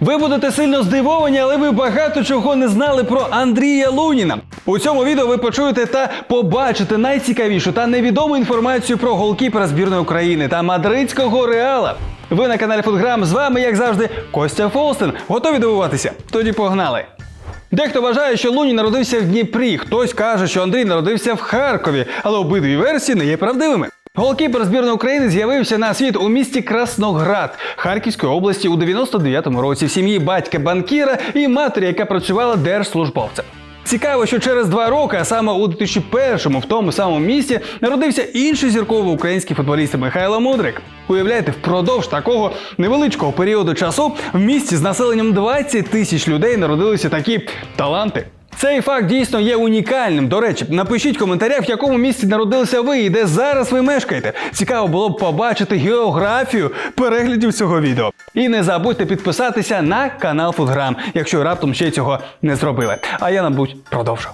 Ви будете сильно здивовані, але ви багато чого не знали про Андрія Луніна. У цьому відео ви почуєте та побачите найцікавішу та невідому інформацію про голкіпера збірної України та мадридського реала. Ви на каналі Футграм. З вами, як завжди, Костя Фолстен. Готові дивуватися? Тоді погнали. Дехто вважає, що Лунін народився в Дніпрі, хтось каже, що Андрій народився в Харкові, але обидві версії не є правдивими. Голкіпер збірної України з'явився на світ у місті Красноград Харківської області у 99-му році в сім'ї батька банкіра і матері, яка працювала держслужбовцем. Цікаво, що через два роки, а саме у 2001-му, в тому самому місті, народився інший зірковий український футболіст Михайло Мудрик. Уявляєте, впродовж такого невеличкого періоду часу в місті з населенням 20 тисяч людей народилися такі таланти. Цей факт дійсно є унікальним. До речі, напишіть в коментарях, в якому місті народилися ви і де зараз ви мешкаєте. Цікаво було б побачити географію переглядів цього відео. І не забудьте підписатися на канал Футграм, якщо раптом ще цього не зробили. А я, мабуть, продовжу.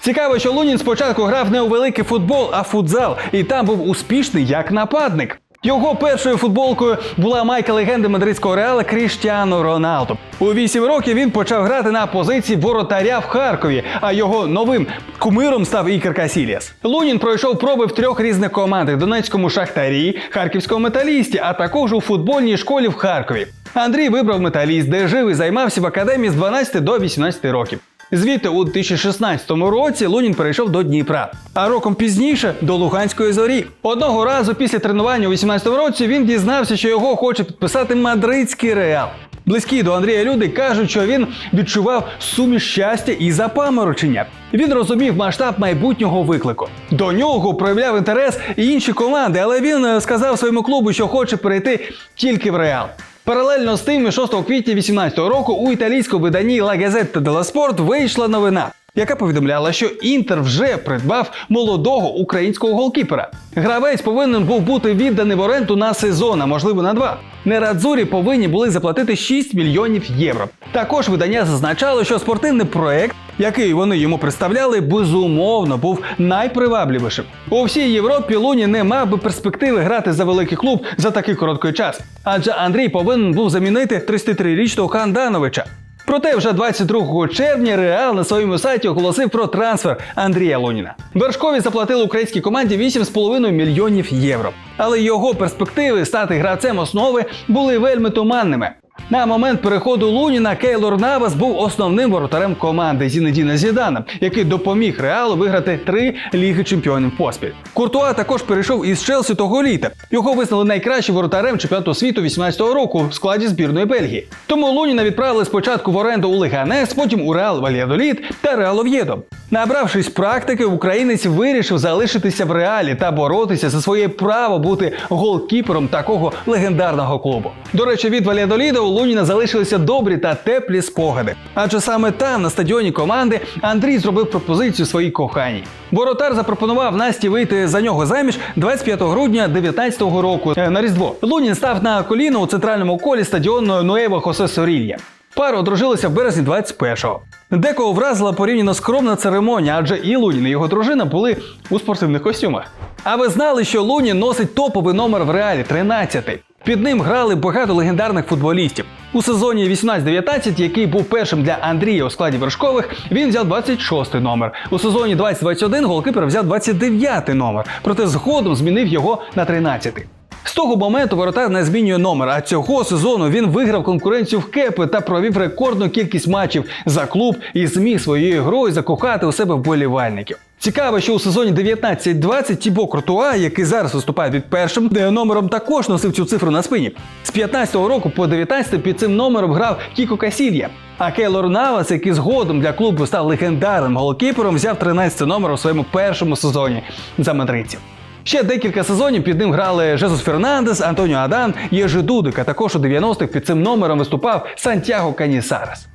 Цікаво, що Лунін спочатку грав не у великий футбол, а футзал, і там був успішний як нападник. Його першою футболкою була майка легенди мадридського реала Кріштіану Роналду. У 8 років він почав грати на позиції воротаря в Харкові, а його новим кумиром став Ікер Касіліас. Лунін пройшов проби в трьох різних командах: Донецькому шахтарі, харківському металісті, а також у футбольній школі в Харкові. Андрій вибрав металіст, де жив і займався в академії з 12 до 18 років. Звідти у 2016 році Лунін перейшов до Дніпра, а роком пізніше до Луганської зорі. Одного разу після тренування у 18 році він дізнався, що його хоче підписати мадридський реал. Близькі до Андрія люди кажуть, що він відчував суміш щастя і запаморочення. Він розумів масштаб майбутнього виклику. До нього проявляв інтерес і інші команди, але він е, сказав своєму клубу, що хоче перейти тільки в реал. Паралельно з тим, 6 квітня 2018 року у італійському виданні La Gazzetta dello Sport вийшла новина, яка повідомляла, що Інтер вже придбав молодого українського голкіпера. Гравець повинен був бути відданий в оренду на сезон, а можливо на два. Нерадзурі повинні були заплатити 6 мільйонів євро. Також видання зазначало, що спортивний проект, який вони йому представляли, безумовно був найпривабливішим. У всій Європі Луні не мав би перспективи грати за великий клуб за такий короткий час, адже Андрій повинен був замінити 33-річного Хандановича. Проте вже 22 червня Реал на своєму сайті оголосив про трансфер Андрія Луніна. Вершкові заплатили українській команді 8,5 мільйонів євро. Але його перспективи стати гравцем основи були вельми туманними. На момент переходу Луніна Кейлор Навас був основним воротарем команди Зінедіна Зідана, який допоміг Реалу виграти три ліги чемпіонів поспіль. Куртуа також перейшов із Челсі того літа. Його визнали найкращим воротарем чемпіонату світу 18-го року в складі збірної Бельгії. Тому Луніна відправили спочатку в оренду у Леганес, потім у Реал Вальядоліт та Реал Ов'єдо. Набравшись практики, українець вирішив залишитися в реалі та боротися за своє право бути голкіпером такого легендарного клубу. До речі, від Валядоліда у Луніна залишилися добрі та теплі спогади. Адже саме там, на стадіоні команди, Андрій зробив пропозицію своїй коханій. Воротар запропонував Насті вийти за нього заміж 25 грудня 19-го року е, на Різдво. Лунін став на коліно у центральному колі стадіону Нуева Хосе Сорілья. Пара одружилися в березні 21-го. Декого вразила порівняно скромна церемонія, адже і Лунін, і його дружина були у спортивних костюмах. А ви знали, що Лунін носить топовий номер в реалі 13-й. Під ним грали багато легендарних футболістів. У сезоні 18-19, який був першим для Андрія у складі вершкових, він взяв 26 номер. У сезоні 20-21 голкипер взяв 29 номер, проте згодом змінив його на 13-й. З того моменту воротар не змінює номер, а цього сезону він виграв конкуренцію в кепи та провів рекордну кількість матчів за клуб і зміг своєю грою закохати у себе вболівальників. Цікаво, що у сезоні 19-20 Тібо Крутуа, який зараз виступає від першим номером, також носив цю цифру на спині. З 15-го року по 19 під цим номером грав Кіко Касілья. А Кейлор Навас, який згодом для клубу став легендарним голкіпером, взяв 13 номер у своєму першому сезоні за мадридців. Ще декілька сезонів під ним грали Жезус Фернандес, Антоніо Адан, Єжи Дудик, а також у 90-х під цим номером виступав Сантьяго Канісарес.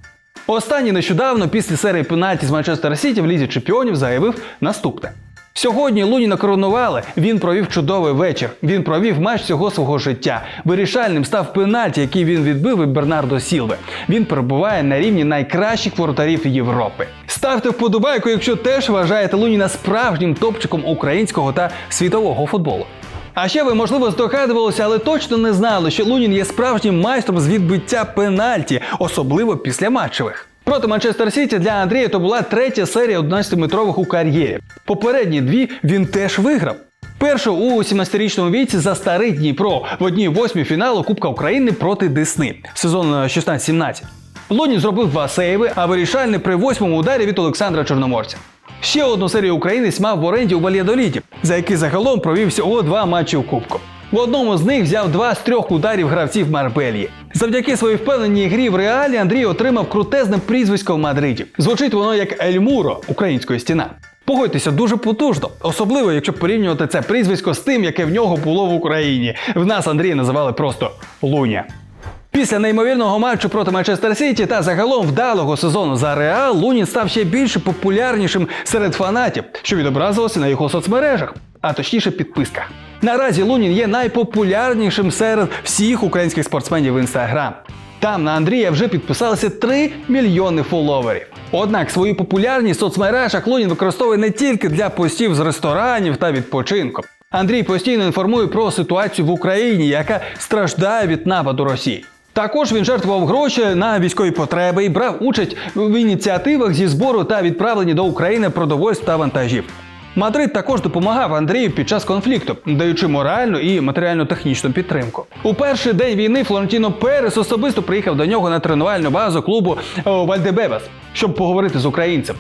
Останній нещодавно після серії пенальті з Манчестер Сіті в лізі чемпіонів заявив наступне. Сьогодні Луніна коронували. Він провів чудовий вечір. Він провів матч всього свого життя. Вирішальним став пенальті, який він відбив від Бернардо Сілви. Він перебуває на рівні найкращих воротарів Європи. Ставте вподобайку, якщо теж вважаєте Луніна справжнім топчиком українського та світового футболу. А ще ви, можливо, здогадувалися, але точно не знали, що Лунін є справжнім майстром з відбиття пенальті, особливо після матчевих. Проти Манчестер Сіті для Андрія то була третя серія 11-метрових у кар'єрі. Попередні дві він теж виграв. Першу у 17-річному віці за старий Дніпро в одній восьмій фіналу Кубка України проти Десни сезон е, 16-17. Лунін зробив два сейви, а вирішальний при восьмому ударі від Олександра Чорноморця. Ще одну серію українець мав в оренді у Вальядоліді, за який загалом провів всього два матчі у Кубку. В одному з них взяв два з трьох ударів гравців Марбельї. Завдяки своїй впевненій грі в реалі Андрій отримав крутезне прізвисько в Мадриді. Звучить воно як Ельмуро української стіна. Погодьтеся, дуже потужно, особливо якщо порівнювати це прізвисько з тим, яке в нього було в Україні. В нас Андрія називали просто Луня. Після неймовірного матчу проти Манчестер Сіті та загалом вдалого сезону за Реал Лунін став ще більше популярнішим серед фанатів, що відобразилося на його соцмережах, а точніше підписках. Наразі Лунін є найпопулярнішим серед всіх українських спортсменів в інстаграм. Там на Андрія вже підписалися 3 мільйони фоловерів. Однак свою популярність в соцмережах Лунін використовує не тільки для постів з ресторанів та відпочинку. Андрій постійно інформує про ситуацію в Україні, яка страждає від нападу Росії. Також він жертвував гроші на військові потреби і брав участь в ініціативах зі збору та відправлення до України продовольств та вантажів. Мадрид також допомагав Андрію під час конфлікту, даючи моральну і матеріально-технічну підтримку. У перший день війни Флорентіно Перес особисто приїхав до нього на тренувальну базу клубу Вальдебебас, щоб поговорити з українцем.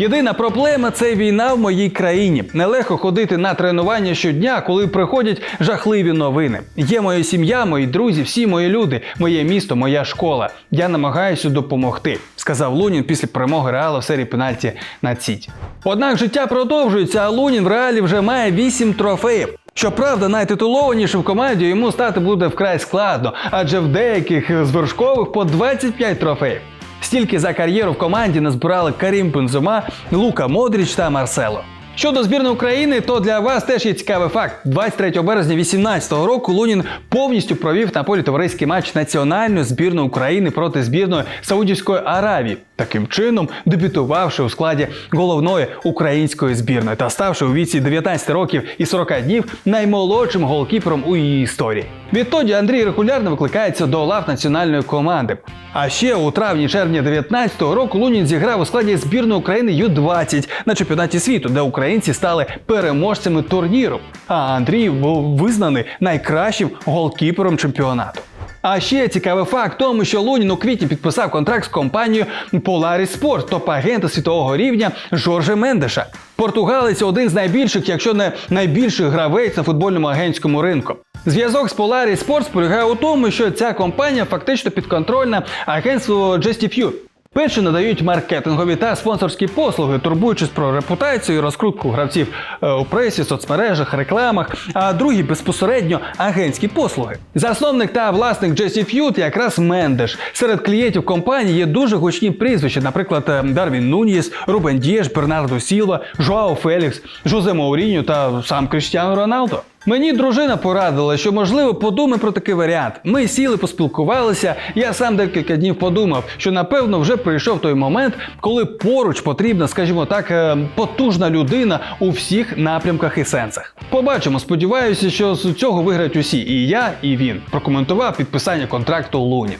Єдина проблема це війна в моїй країні. Нелегко ходити на тренування щодня, коли приходять жахливі новини. Є моя сім'я, мої друзі, всі мої люди, моє місто, моя школа. Я намагаюся допомогти, сказав Лунін після перемоги Реала в серії пенальті на Сіті. Однак життя продовжується, а Лунін в реалі вже має 8 трофеїв. Щоправда, найтитулованішим в команді йому стати буде вкрай складно, адже в деяких з вершкових по 25 трофеїв. Стільки за кар'єру в команді назбирали Карім Бензума, Лука Модріч та Марсело. Щодо збірної України, то для вас теж є цікавий факт. 23 березня 2018 року Лунін повністю провів на полі товариський матч національної збірної України проти збірної Саудівської Аравії, таким чином дебютувавши у складі головної української збірної та ставши у віці 19 років і 40 днів наймолодшим голкіпером у її історії. Відтоді Андрій регулярно викликається до лав національної команди. А ще у травні-червні 2019 року Лунін зіграв у складі збірної України Ю-20 на чемпіонаті світу, де українці стали переможцями турніру. А Андрій був визнаний найкращим голкіпером чемпіонату. А ще цікавий факт в тому, що Лунін у квітні підписав контракт з компанією Polaris Sport, топ-агента світового рівня Жорже Мендеша. Португалець один з найбільших, якщо не найбільший гравець на футбольному агентському ринку. Зв'язок з Polaris Sports полягає у тому, що ця компанія фактично підконтрольна агентству Justify. Перші надають маркетингові та спонсорські послуги, турбуючись про репутацію і розкрутку гравців е, у пресі, соцмережах, рекламах, а другі безпосередньо агентські послуги. Засновник та власник Jesse Feud якраз Мендеш. Серед клієнтів компанії є дуже гучні прізвища, наприклад, е, Дарвін Нунієс, Рубен Дієш, Бернардо Сілва, Жоао Фелікс, Жозе Мауріньо та сам Кріштіану Роналдо. Мені дружина порадила, що можливо подумай про такий варіант. Ми сіли, поспілкувалися. Я сам декілька днів подумав, що напевно вже прийшов той момент, коли поруч потрібна, скажімо так, е, потужна людина у всіх напрямках і сенсах. Побачимо, сподіваюся, що з цього виграють усі, і я, і він. Прокоментував підписання контракту Луні.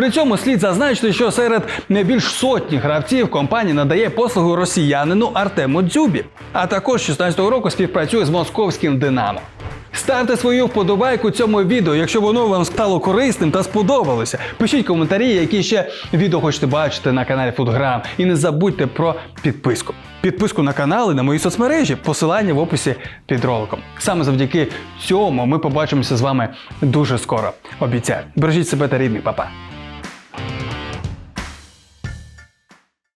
При цьому слід зазначити, що серед не більш сотні гравців компанія надає послугу росіянину Артему Дзюбі, а також 16-го року співпрацює з московським Динамо. Ставте свою вподобайку цьому відео, якщо воно вам стало корисним та сподобалося. Пишіть коментарі, які ще відео хочете бачити на каналі Фудграм. І не забудьте про підписку. Підписку на канал і на мої соцмережі, посилання в описі під роликом. Саме завдяки цьому ми побачимося з вами дуже скоро. Обіцяю. Бережіть себе та рідних, Па-па.